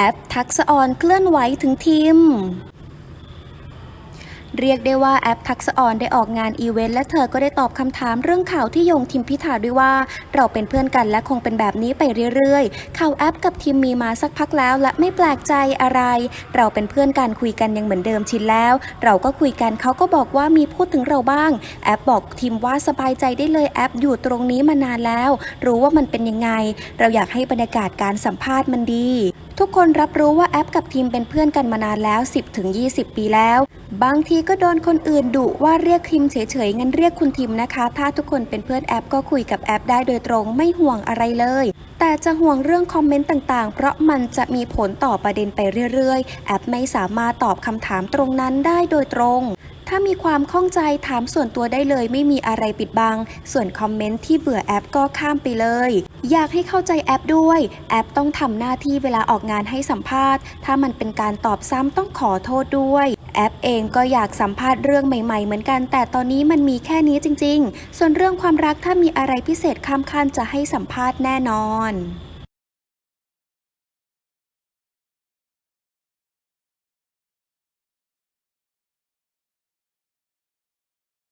แอปทักษออนเคลื่อนไหวถึงทีม เรียกได้ว่าแอปทักษออนได้ออกงานอีเวนต์และเธอก็ได้ตอบคำถามเรื่องข่าวที่โยงทิมพิธาด้วยว่า เราเป็นเพื่อนกันและคงเป็นแบบนี้ไปเรื่อยๆ ข่าวแอปกับทีมมีมาสักพักแล้วและไม่แปลกใจอะไร เราเป็นเพื่อนกันคุยกันยังเหมือนเดิมชินแล้ว เราก็คุยกันเขาก็บอกว่ามีพูดถึงเราบ้าง แอปบอกทีมว่าสบายใจได้เลยแอปอยู่ตรงนี้มานานแล้ว รู้ว่ามันเป็นยังไง เราอยากให้บรรยากาศการสัมภาษณ์มันดี ทุกคนรับรู้ว่าแอปกับทีมเป็นเพื่อนกันมานานแล้ว 10-20 ปีแล้ว บางทีก็โดนคนอื่นดุว่าเรียกทีมเฉยๆงั้นเรียกคุณทีมนะคะ ถ้าทุกคนเป็นเพื่อนแอปก็คุยกับแอปได้โดยตรงไม่ห่วงอะไรเลย แต่จะห่วงเรื่องคอมเมนต์ต่างๆ เพราะมันจะมีผลต่อประเด็นไปเรื่อยๆ แอปไม่สามารถตอบคำถามตรงนั้นได้โดยตรง ถ้ามีความข้องใจถามส่วนตัวได้เลยไม่มีอะไรปิดบัง ส่วนคอมเมนต์ที่เบื่อแอปก็ข้ามไปเลย อยากให้เข้าใจแอปด้วย แอปต้องทำหน้าที่เวลาออกงานให้สัมภาษณ์ ถ้ามันเป็นการตอบซ้ำต้องขอโทษด้วยแอปเองก็อยากสัมภาษณ์เรื่องใหม่ ๆ เหมือนกัน แต่ตอนนี้มันมีแค่นี้จริง ๆ ส่วนเรื่องความรักถ้ามีอะไรพิเศษข้ามขั้นจะให้สัมภาษณ์แน่นอน